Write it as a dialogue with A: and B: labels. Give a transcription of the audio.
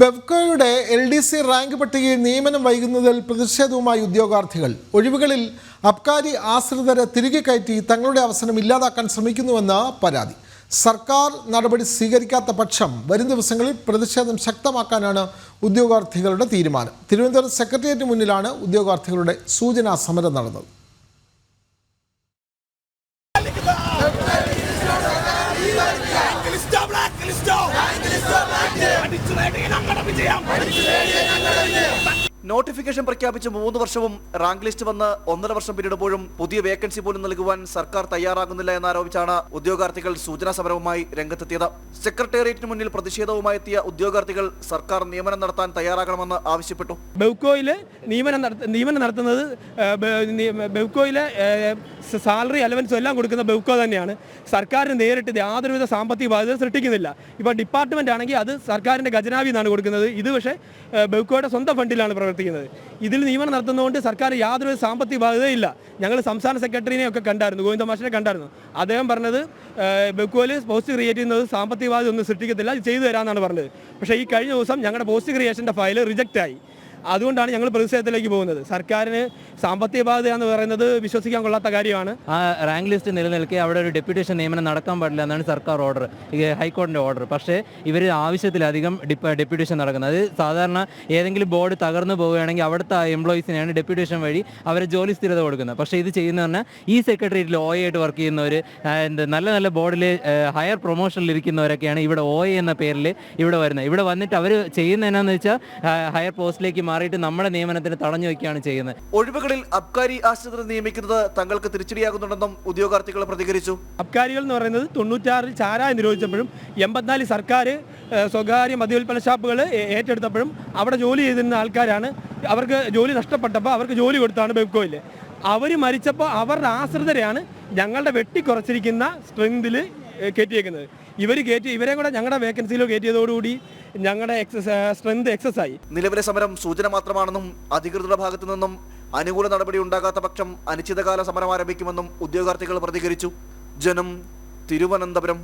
A: ബെവ്കോയുടെ L D C rank പട്ടികയിൽ നിയമനം വൈകുന്നതിൽ പ്രതിഷേധവുമായി ഉദ്യോഗാർത്ഥികൾ. ഒഴിവുകളിൽ അബ്കാരി ആശ്രിതരെ തിരികെ കയറ്റി തങ്ങളുടെ അവസരം ഇല്ലാതാക്കാൻ ശ്രമിക്കുന്നുവെന്ന് പരാതി. സർക്കാർ നടപടി സ്വീകരിക്കാത്ത പക്ഷം വരും ദിവസങ്ങളിൽ പ്രതിഷേധം ശക്തമാക്കാനാണ് ഉദ്യോഗാർത്ഥികളുടെ തീരുമാനം. തിരുവനന്തപുരം സെക്രട്ടേറിയറ്റ് മുന്നിലാണ് ഉദ്യോഗാർത്ഥികളുടെ സൂചനാ സമരം നടന്നത്.
B: നോട്ടിഫിക്കേഷൻ പ്രഖ്യാപിച്ച് മൂന്ന് വർഷവും റാങ്ക് ലിസ്റ്റ് വന്ന് ഒന്നര വർഷം പിന്നിടുമ്പോഴും പുതിയ വേക്കൻസി പോലും നൽകുവാൻ സർക്കാർ തയ്യാറാകുന്നില്ല എന്നാരോപിച്ചാണ് ഉദ്യോഗാർത്ഥികൾ സൂചനാ സമരവുമായി രംഗത്തെത്തിയത്. സെക്രട്ടേറിയറ്റിന് മുന്നിൽ പ്രതിഷേധവുമായി എത്തിയ ഉദ്യോഗാർത്ഥികൾ സർക്കാർ നിയമനം നടത്താൻ തയ്യാറാകണമെന്ന് ആവശ്യപ്പെട്ടു.
C: ബെവ്കോയിലെ നിയമനം നിയമനം നടത്തുന്നത് ബെവ്കോയിലെ സാലറി അലവൻസും എല്ലാം കൊടുക്കുന്ന ബെവ്കോ തന്നെയാണ്. സർക്കാരിന് നേരിട്ട് യാതൊരുവിധ സാമ്പത്തിക ബാധ്യത സൃഷ്ടിക്കുന്നില്ല. ഇപ്പോൾ ഡിപ്പാർട്ട്മെന്റ് ആണെങ്കിൽ അത് സർക്കാരിന്റെ ഖജനാവിൽ നിന്നാണ് കൊടുക്കുന്നത്. ഇത് പക്ഷേ ബെവ്കോയുടെ സ്വന്തം ഫണ്ടിലാണ് പ്രവർത്തിക്കുന്നത്. ഇതിൽ നിയമനം നടത്തുന്നതുകൊണ്ട് സർക്കാർ യാതൊരു സാമ്പത്തിക ബാധ്യതയില്ല. ഞങ്ങൾ സംസ്ഥാന സെക്രട്ടറിനെ ഒക്കെ കണ്ടായിരുന്നു ഗോവിന്ദ മാഷിനെ കണ്ടായിരുന്നു. അദ്ദേഹം പറഞ്ഞത് ബെവ്കോയിൽ പോസ്റ്റ് ക്രിയേറ്റ് ചെയ്യുന്നത് സാമ്പത്തിക ബാധ്യത ഒന്നും സൃഷ്ടിക്കത്തില്ല ചെയ്തു തരാമെന്നാണ് പറഞ്ഞത്. പക്ഷേ ഈ കഴിഞ്ഞ ദിവസം ഞങ്ങളുടെ പോസ്റ്റ് ക്രിയേഷന്റെ ഫയൽ റിജക്റ്റ് ആയി. അതുകൊണ്ടാണ് ഞങ്ങൾ പ്രതിഷേധത്തിലേക്ക് പോകുന്നത്. സർക്കാരിന് സാമ്പത്തിക ബാധ്യത എന്ന് പറയുന്നത് വിശ്വസിക്കാൻ കൊള്ളാത്ത കാര്യമാണ്.
D: ആ റാങ്ക് ലിസ്റ്റ് നിലനിൽക്കെ അവിടെ ഒരു ഡെപ്യൂട്ടേഷൻ നിയമനം നടക്കാൻ പാടില്ല എന്നാണ് സർക്കാർ ഓർഡർ ഹൈക്കോടതിന്റെ ഓർഡർ. പക്ഷേ ഇവർ ആവശ്യത്തിലധികം ഡെപ്യൂട്ടേഷൻ നടക്കുന്നത്. അത് സാധാരണ ഏതെങ്കിലും ബോർഡ് തകർന്നു പോവുകയാണെങ്കിൽ അവിടുത്തെ എംപ്ലോയീസിനെയാണ് ഡെപ്യൂട്ടേഷൻ വഴി അവരെ ജോലി സ്ഥിരത കൊടുക്കുന്നത്. പക്ഷേ ഇത് ചെയ്യുന്ന പറഞ്ഞാൽ ഈ സെക്രട്ടേറിയറ്റിൽ ഒ ആയിട്ട് വർക്ക് ചെയ്യുന്നവർ എന്ത് നല്ല നല്ല ബോർഡിൽ ഹയർ പ്രൊമോഷനിൽ ഇരിക്കുന്നവരൊക്കെയാണ് ഇവിടെ ഒ എന്ന പേരിൽ ഇവിടെ വരുന്നത്. ഇവിടെ വന്നിട്ട് അവർ ചെയ്യുന്ന എന്നാന്ന് വെച്ചാൽ ഹയർ പോസ്റ്റിലേക്ക് മാറിയിട്ട് നമ്മുടെ നിയമനത്തിന് തടഞ്ഞു വയ്ക്കുകയാണ് ചെയ്യുന്നത്.
B: ഒഴിവുകളിൽ അബ്കാരി ആശ്രിതരെ നിയമിക്കുന്നത് തങ്ങൾക്ക് തിരിച്ചടിയാകുന്നുണ്ടെന്നും ഉദ്യോഗാർത്ഥികൾ പ്രതികരിച്ചു.
C: അബ്കാരികൾ എന്ന് പറയുന്നത് തൊണ്ണൂറ്റാറിൽ ചാരായ നിരോധിച്ചപ്പോഴും എൺപത്തിനാല് സർക്കാർ സ്വകാര്യ മദ്യവിൽപ്പന ഷാപ്പുകൾ ഏറ്റെടുത്തപ്പോഴും അവിടെ ജോലി ചെയ്തിരുന്ന ആൾക്കാരാണ്. അവർക്ക് ജോലി നഷ്ടപ്പെട്ടപ്പോൾ അവർക്ക് ജോലി കൊടുത്താണ് ബെബ്കോയിൽ അവർ മരിച്ചപ്പോൾ അവരുടെ ആശ്രിതരെയാണ് ഞങ്ങളുടെ വെട്ടിക്കുറച്ചിരിക്കുന്ന സ്ട്രെങ്തിൽ കയറ്റിയേക്കുന്നത്. ഇവർ കയറ്റി ഇവരെ കൂടെ ഞങ്ങളുടെ വേക്കൻസിയിൽ കയറ്റിയതോടുകൂടി ഞങ്ങളുടെ സ്ട്രെങ്ത് എക്സസ് ആയി
B: നിലവിലെ സമരം സൂചന മാത്രമാണെന്നും അധികൃതരുടെ ഭാഗത്തു നിന്നും അനുകൂല നടപടി ഉണ്ടാകാത്ത പക്ഷം അനിശ്ചിതകാല സമരം ആരംഭിക്കുമെന്നും ഉദ്യോഗാർത്ഥികൾ പ്രതികരിച്ചു. ജനം തിരുവനന്തപുരം.